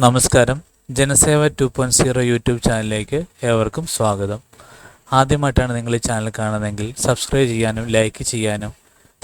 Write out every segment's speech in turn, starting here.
നമസ്കാരം. Janaseva two point zero YouTube ചാനലിലേക്ക് ഏവർക്കും സ്വാഗതം. ആദ്യമായിട്ടാണ് നിങ്ങൾ ഈ ചാനൽ കാണുന്നതെങ്കിൽ സബ്സ്ക്രൈബ് ചെയ്യാനും ലൈക്ക് ചെയ്യാനും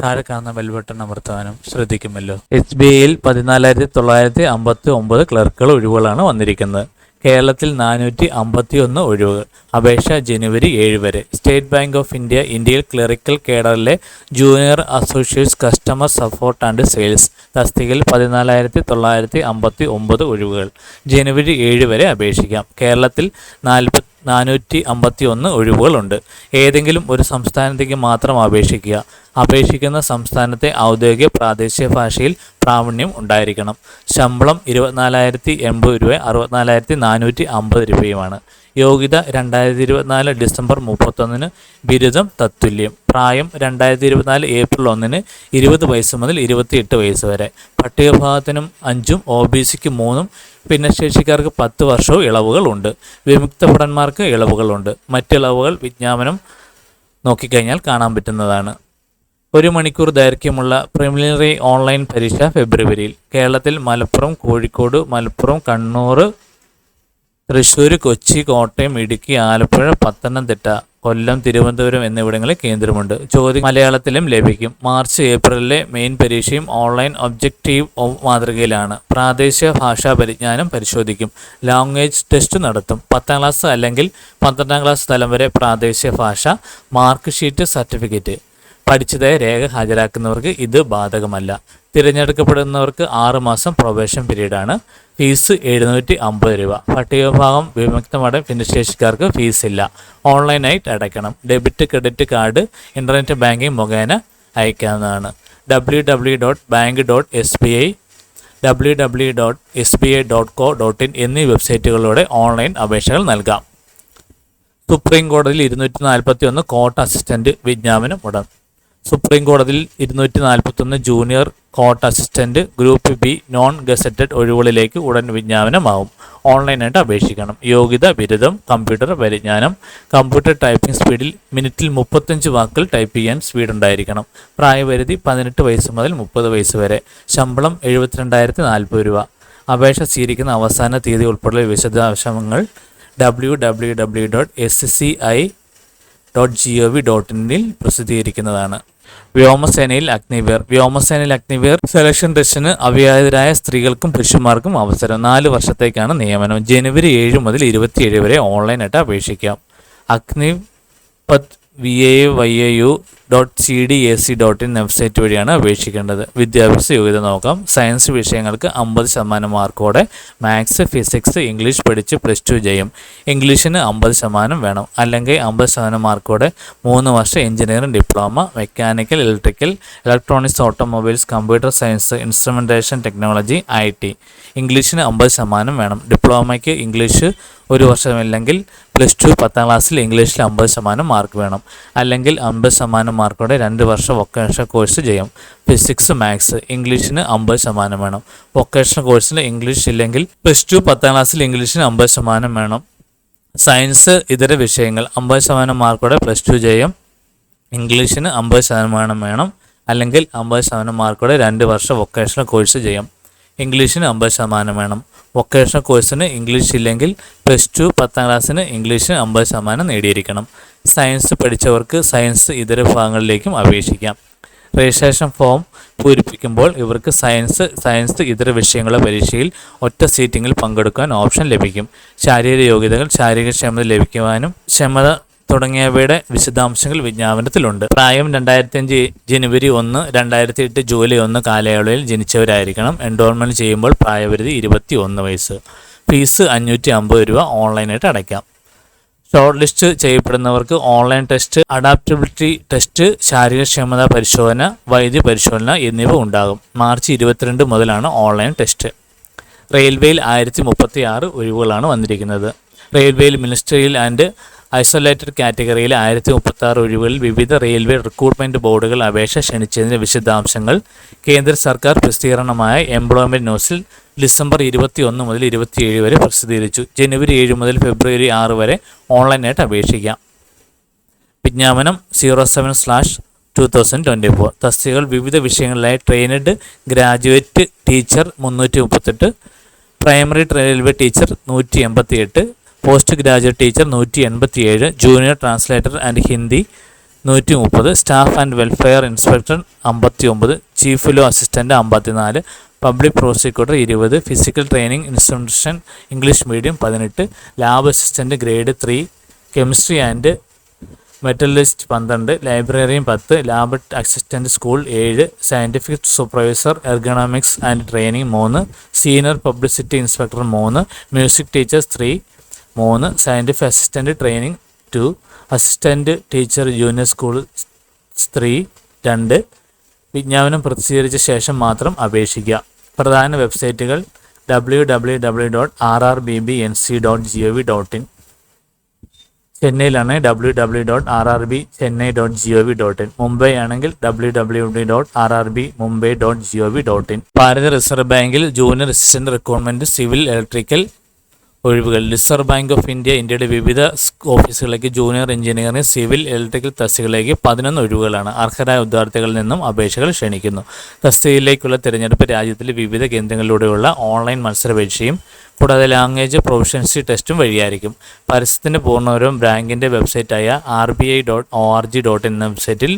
താഴെ കാണുന്ന ബെൽ ബട്ടൺ അമർത്താനും ശ്രദ്ധിക്കുമല്ലോ. എസ് ബി ഐയിൽ പതിനാലായിരത്തി തൊള്ളായിരത്തി അമ്പത്തി ഒമ്പത് ക്ലർക്കുകൾ ഒഴിവുകളാണ് വന്നിരിക്കുന്നത്. കേരളത്തിൽ നാനൂറ്റി അമ്പത്തി ഒന്ന് ഒഴിവുകൾ. അപേക്ഷ ജനുവരി ഏഴ് വരെ. സ്റ്റേറ്റ് ബാങ്ക് ഓഫ് ഇന്ത്യ ഇന്ത്യയിൽ clerical കേഡറിലെ junior associates customer support and sales. തസ്തികയിൽ പതിനാലായിരത്തി തൊള്ളായിരത്തി അമ്പത്തി ഒമ്പത് ഒഴിവുകൾ. ജനുവരി ഏഴ് വരെ അപേക്ഷിക്കാം. കേരളത്തിൽ നാൽപ്പത്തി നാനൂറ്റി അമ്പത്തി ഒന്ന് ഒഴിവുകളുണ്ട്. ഏതെങ്കിലും ഒരു സംസ്ഥാനത്തേക്ക് മാത്രം അപേക്ഷിക്കുക. അപേക്ഷിക്കുന്ന സംസ്ഥാനത്തെ ഔദ്യോഗിക പ്രാദേശിക ഭാഷയിൽ പ്രാവീണ്യം ഉണ്ടായിരിക്കണം. ശമ്പളം ഇരുപത്തിനാലായിരത്തി എൺപത് രൂപ അറുപത്തിനാലായിരത്തി നാനൂറ്റി അമ്പത് രൂപയുമാണ്. യോഗ്യത രണ്ടായിരത്തി ഇരുപത്തിനാല് ഡിസംബർ മുപ്പത്തൊന്നിന് ബിരുദം തത്തുല്യം. പ്രായം രണ്ടായിരത്തി ഇരുപത്തിനാല് ഏപ്രിൽ ഒന്നിന് ഇരുപത് വയസ്സ് മുതൽ ഇരുപത്തിയെട്ട് വയസ്സ് വരെ. പട്ടികഭാഗത്തിനും അഞ്ചും ഒ ബി സിക്ക് മൂന്നും ഭിന്നശേഷിക്കാർക്ക് പത്ത് വർഷവും ഇളവുകളുണ്ട്. വിമുക്ത ഭടന്മാർക്ക് ഇളവുകളുണ്ട്. മറ്റിളവുകൾ വിജ്ഞാപനം നോക്കിക്കഴിഞ്ഞാൽ കാണാൻ പറ്റുന്നതാണ്. ഒരു മണിക്കൂർ ദൈർഘ്യമുള്ള പ്രിലിമിനറി ഓൺലൈൻ പരീക്ഷ ഫെബ്രുവരിയിൽ. കേരളത്തിൽ മലപ്പുറം കോഴിക്കോട് മലപ്പുറം കണ്ണൂർ തൃശ്ശൂർ കൊച്ചി കോട്ടയം ഇടുക്കി ആലപ്പുഴ പത്തനംതിട്ട കൊല്ലം തിരുവനന്തപുരം എന്നിവിടങ്ങളിൽ കേന്ദ്രമുണ്ട്. ചോദ്യം മലയാളത്തിലും ലഭിക്കും. മാർച്ച് ഏപ്രിലിലെ മെയിൻ പരീക്ഷയും ഓൺലൈൻ ഒബ്ജക്റ്റീവ് മാതൃകയിലാണ്. പ്രാദേശിക ഭാഷാ പരിജ്ഞാനം പരിശോധിക്കും. ലാംഗ്വേജ് ടെസ്റ്റ് നടത്തും. പത്താം ക്ലാസ് അല്ലെങ്കിൽ പന്ത്രണ്ടാം ക്ലാസ് തലം വരെ പ്രാദേശിക ഭാഷ മാർക്ക് ഷീറ്റ് സർട്ടിഫിക്കറ്റ്. പഠിച്ചതായ രേഖ ഹാജരാക്കുന്നവർക്ക് ഇത് ബാധകമല്ല. തിരഞ്ഞെടുക്കപ്പെടുന്നവർക്ക് ആറ് മാസം പ്രൊബേഷൻ പീരീഡാണ് ഫീസ് എഴുന്നൂറ്റി അമ്പത് രൂപ. പട്ടികഭാഗം വിമുക്തമടം ഭിന്നശേഷിക്കാർക്ക് ഫീസ് ഇല്ല. ഓൺലൈനായിട്ട് അടയ്ക്കണം. Debit credit card internet banking മുഖേന അയക്കാവുന്നതാണ്. W W dot bank dot S B I W W dot S B I dot co dot in എന്നീ വെബ്സൈറ്റുകളിലൂടെ ഓൺലൈൻ അപേക്ഷകൾ നൽകാം. സുപ്രീം കോടതിയിൽ ഇരുന്നൂറ്റി നാൽപ്പത്തി ഒന്ന് കോർട്ട് അസിസ്റ്റന്റ് വിജ്ഞാപനം ഉടൻ. സുപ്രീം കോടതിയിൽ ഇരുന്നൂറ്റി നാൽപ്പത്തൊന്ന് junior court assistant group B non gazetted ഒഴിവുകളിലേക്ക് ഉടൻ വിജ്ഞാപനമാവും. ഓൺലൈനായിട്ട് അപേക്ഷിക്കണം. യോഗ്യത ബിരുദം കമ്പ്യൂട്ടർ പരിജ്ഞാനം കമ്പ്യൂട്ടർ ടൈപ്പിംഗ് സ്പീഡിൽ മിനിറ്റിൽ മുപ്പത്തഞ്ച് വാക്കുകൾ ടൈപ്പ് ചെയ്യാൻ സ്പീഡ് ഉണ്ടായിരിക്കണം. പ്രായപരിധി പതിനെട്ട് വയസ്സ് മുതൽ മുപ്പത് വയസ്സ് വരെ. ശമ്പളം എഴുപത്തിരണ്ടായിരത്തി നാൽപ്പത് രൂപ. അപേക്ഷ സ്വീകരിക്കുന്ന അവസാന തീയതി ഉൾപ്പെടെയുള്ള വിശദാംശങ്ങൾ W W W dot S C I dot G O V dot ഇനിൽ പ്രസിദ്ധീകരിക്കുന്നതാണ്. വ്യോമസേനയിൽ അഗ്നിവീർ വ്യോമസേനയിൽ അഗ്നിവീർ സെലക്ഷൻ ടെസ്റ്റിന് അവിവാഹിതരായ സ്ത്രീകൾക്കും പുരുഷന്മാർക്കും അവസരം. നാല് വർഷത്തേക്കാണ് നിയമനം. ജനുവരി ഏഴ് മുതൽ ഇരുപത്തിയേഴ് വരെ ഓൺലൈനായിട്ട് അപേക്ഷിക്കാം. Agnipath V A Y A U dot C D A C dot in website വഴിയാണ് അപേക്ഷിക്കേണ്ടത്. വിദ്യാഭ്യാസ യോഗ്യത നോക്കാം. സയൻസ് വിഷയങ്ങൾക്ക് അമ്പത് ശതമാനം മാർക്കോടെ മാത്സ് ഫിസിക്സ് ഇംഗ്ലീഷ് പഠിച്ച് പ്ലസ് ടു ചെയ്യും ഇംഗ്ലീഷിന് അമ്പത് ശതമാനം വേണം. അല്ലെങ്കിൽ അമ്പത് ശതമാനം മാർക്കോടെ മൂന്ന് വർഷം engineering diploma mechanical electrical electronics automobiles computer science instrumentation technology I T ഇംഗ്ലീഷിന് അമ്പത് ശതമാനം വേണം. ഡിപ്ലോമയ്ക്ക് ഇംഗ്ലീഷ് ഒരു വർഷമില്ലെങ്കിൽ പ്ലസ് ടു പത്താം ക്ലാസ്സിൽ ഇംഗ്ലീഷിൽ അമ്പത് ശതമാനം മാർക്ക് വേണം. അല്ലെങ്കിൽ അമ്പത് ശതമാനം മാർക്കോടെ രണ്ട് വർഷം വൊക്കേഷണൽ കോഴ്സ് ചെയ്യാം. ഫിസിക്സ് മാത്സ് ഇംഗ്ലീഷിന് അമ്പത് ശതമാനം വേണം. വൊക്കേഷണൽ കോഴ്സിന് ഇംഗ്ലീഷ് ഇല്ലെങ്കിൽ പ്ലസ് ടു പത്താം ക്ലാസ്സിൽ ഇംഗ്ലീഷിന് അമ്പത് ശതമാനം വേണം. സയൻസ് ഇതര വിഷയങ്ങൾ അമ്പത് ശതമാനം മാർക്കോടെ പ്ലസ് ടു ചെയ്യാം. ഇംഗ്ലീഷിന് അമ്പത് ശതമാനം വേണം. അല്ലെങ്കിൽ അമ്പത് ശതമാനം മാർക്കോടെ രണ്ട് വർഷം വൊക്കേഷണൽ കോഴ്സ് ചെയ്യും. ഇംഗ്ലീഷിന് അമ്പത് ശതമാനം വേണം. വൊക്കേഷണൽ കോഴ്സിന് ഇംഗ്ലീഷ് ഇല്ലെങ്കിൽ പ്ലസ് ടു പത്താം ക്ലാസ്സിന് ഇംഗ്ലീഷിന് അമ്പത് ശതമാനം നേടിയിരിക്കണം. സയൻസ് പഠിച്ചവർക്ക് സയൻസ് ഇതര വിഭാഗങ്ങളിലേക്കും അപേക്ഷിക്കാം. രജിസ്ട്രേഷൻ ഫോം പൂരിപ്പിക്കുമ്പോൾ ഇവർക്ക് സയൻസ് സയൻസ് ഇതര വിഷയങ്ങളെ പരീക്ഷയിൽ ഒറ്റ സീറ്റിങ്ങിൽ പങ്കെടുക്കാൻ ഓപ്ഷൻ ലഭിക്കും. ശാരീരിക യോഗ്യതകൾ ശാരീരിക ക്ഷമത ലഭിക്കുവാനും ക്ഷമത തുടങ്ങിയവയുടെ വിശദാംശങ്ങൾ വിജ്ഞാപനത്തിലുണ്ട്. പ്രായം രണ്ടായിരത്തി അഞ്ച് ജനുവരി ഒന്ന് രണ്ടായിരത്തി എട്ട് ജൂലൈ ഒന്ന് കാലയളവിൽ ജനിച്ചവരായിരിക്കണം. എൻറോൾമെന്റ് ചെയ്യുമ്പോൾ പ്രായപരിധി ഇരുപത്തി ഒന്ന് വയസ്സ്. ഫീസ് അഞ്ഞൂറ്റി അമ്പത് രൂപ ഓൺലൈനായിട്ട് അടയ്ക്കാം. ഷോർട്ട് ലിസ്റ്റ് ചെയ്യപ്പെടുന്നവർക്ക് ഓൺലൈൻ ടെസ്റ്റ് അഡാപ്റ്റബിലിറ്റി ടെസ്റ്റ് ശാരീരികക്ഷമതാ പരിശോധന വൈദ്യ പരിശോധന എന്നിവ ഉണ്ടാകും. മാർച്ച് ഇരുപത്തിരണ്ട് മുതലാണ് ഓൺലൈൻ ടെസ്റ്റ് റെയിൽവേയിൽ ആയിരത്തി മുപ്പത്തി ആറ് ഒഴിവുകളാണ് വന്നിരിക്കുന്നത്. റെയിൽവേയിൽ മിനിസ്ട്രിയിൽ ആൻഡ് ഐസൊലേറ്റഡ് കാറ്റഗറിയിൽ ആയിരത്തി മുപ്പത്തി ആറ് ഒഴിവുകളിൽ വിവിധ റെയിൽവേ റിക്രൂട്ട്മെന്റ് ബോർഡുകൾ അപേക്ഷ ക്ഷണിച്ചതിന്റെ വിശദാംശങ്ങൾ കേന്ദ്ര സർക്കാർ പ്രസിദ്ധീകരണമായ എംപ്ലോയ്മെന്റ് ന്യൂസിൽ ഡിസംബർ ഇരുപത്തി ഒന്ന് മുതൽ ഇരുപത്തിയേഴ് വരെ പ്രസിദ്ധീകരിച്ചു. ജനുവരി ഏഴ് മുതൽ ഫെബ്രുവരി ആറ് വരെ ഓൺലൈനായിട്ട് അപേക്ഷിക്കാം. വിജ്ഞാപനം zero seven slash two thousand twenty four. തസ്തികകൾ വിവിധ വിഷയങ്ങളിലായി ട്രെയിനഡ് ഗ്രാജുവേറ്റ് ടീച്ചർ മുന്നൂറ്റി മുപ്പത്തെട്ട് പ്രൈമറി റെയിൽവേ ടീച്ചർ നൂറ്റി എൺപത്തി എട്ട് പോസ്റ്റ് ഗ്രാജുവേറ്റ് ടീച്ചർ നൂറ്റി എൺപത്തി ഏഴ് ജൂനിയർ ട്രാൻസ്ലേറ്റർ ആൻഡ് ഹിന്ദി നൂറ്റി മുപ്പത് സ്റ്റാഫ് ആൻഡ് വെൽഫെയർ ഇൻസ്പെക്ടർ അമ്പത്തി ഒമ്പത് ചീഫ് ലോ അസിസ്റ്റന്റ് അമ്പത്തിനാല് പബ്ലിക് പ്രോസിക്യൂട്ടർ ഇരുപത് physical training institution English medium പതിനെട്ട് lab assistant grade three chemistry and metallurgist പന്ത്രണ്ട് ലൈബ്രറിയും പത്ത് ലാബ് അസിസ്റ്റന്റ് സ്കൂൾ ഏഴ് scientific supervisor ergonomics and training മൂന്ന് സീനിയർ പബ്ലിസിറ്റി ഇൻസ്പെക്ടർ മൂന്ന് മ്യൂസിക് ടീച്ചേഴ്സ് ത്രീ മൂന്ന് scientific assistant training two assistant teacher junior school സ്ത്രീ രണ്ട് വിജ്ഞാപനം പ്രസിദ്ധീകരിച്ച ശേഷം മാത്രം അപേക്ഷിക്കുക. പ്രധാന വെബ്സൈറ്റുകൾ W W W dot R R B B N C dot G O V dot in ചെന്നൈയിലാണ് W W dot R R B Chennai dot G O V dot in Mumbai ആണെങ്കിൽ W W W dot R R B Mumbai dot G O V dot in Bharata reserve ബാങ്കിൽ junior assistant recruitment civil electrical ഒഴിവുകൾ. Reserve bank of India ഇന്ത്യയുടെ വിവിധ ഓഫീസുകളിലേക്ക് junior engineering civil electrical തസ്തികകളിലേക്ക് പതിനൊന്ന് ഒഴിവുകളാണ്. അർഹരായ ഉദ്യോഗാർത്ഥികളിൽ നിന്നും അപേക്ഷകൾ ക്ഷണിക്കുന്നു. തസ്തികയിലേക്കുള്ള തിരഞ്ഞെടുപ്പ് രാജ്യത്തിലെ വിവിധ കേന്ദ്രങ്ങളിലൂടെയുള്ള ഓൺലൈൻ മത്സരപരീക്ഷയും കൂടാതെ ലാംഗ്വേജ് പ്രൊഫഷൻസി ടെസ്റ്റും വഴിയായിരിക്കും. പരസ്യത്തിന്റെ പൂർണവരും ബാങ്കിന്റെ വെബ്സൈറ്റായ R B I dot O R G dot in വെബ്സൈറ്റിൽ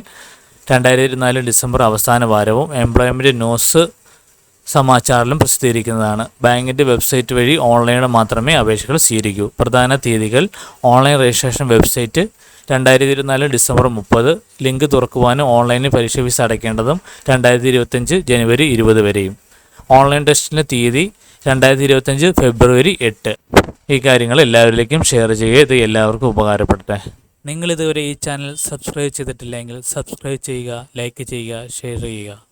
രണ്ടായിരത്തി ഇരുപത്തിനാല് ഡിസംബർ അവസാന വാരവും എംപ്ലോയ്മെന്റ് ന്യൂസ് സമാചാറിലും പ്രസിദ്ധീകരിക്കുന്നതാണ്. ബാങ്കിന്റെ വെബ്സൈറ്റ് വഴി ഓൺലൈനിൽ മാത്രമേ അപേക്ഷകൾ സ്വീകരിക്കൂ. പ്രധാന തീയതികൾ ഓൺലൈൻ രജിസ്ട്രേഷൻ വെബ്സൈറ്റ് രണ്ടായിരത്തി ഇരുപത്തിനാല് ഡിസംബർ മുപ്പത് ലിങ്ക് തുറക്കുവാനും ഓൺലൈനിൽ പരീക്ഷ ഫീസ് അടയ്ക്കേണ്ടതും രണ്ടായിരത്തി ഇരുപത്തഞ്ച് ജനുവരി ഇരുപത് വരെയും. ഓൺലൈൻ ടെസ്റ്റിന്റെ തീയതി രണ്ടായിരത്തി ഇരുപത്തഞ്ച് ഫെബ്രുവരി എട്ട്. ഈ കാര്യങ്ങൾ എല്ലാവരിലേക്കും ഷെയർ ചെയ്യുക. ഇത് എല്ലാവർക്കും ഉപകാരപ്പെടട്ടെ നിങ്ങൾ ഇതുവരെ ഈ ചാനൽ സബ്സ്ക്രൈബ് ചെയ്തിട്ടില്ലെങ്കിൽ സബ്സ്ക്രൈബ് ചെയ്യുക ലൈക്ക് ചെയ്യുക ഷെയർ ചെയ്യുക.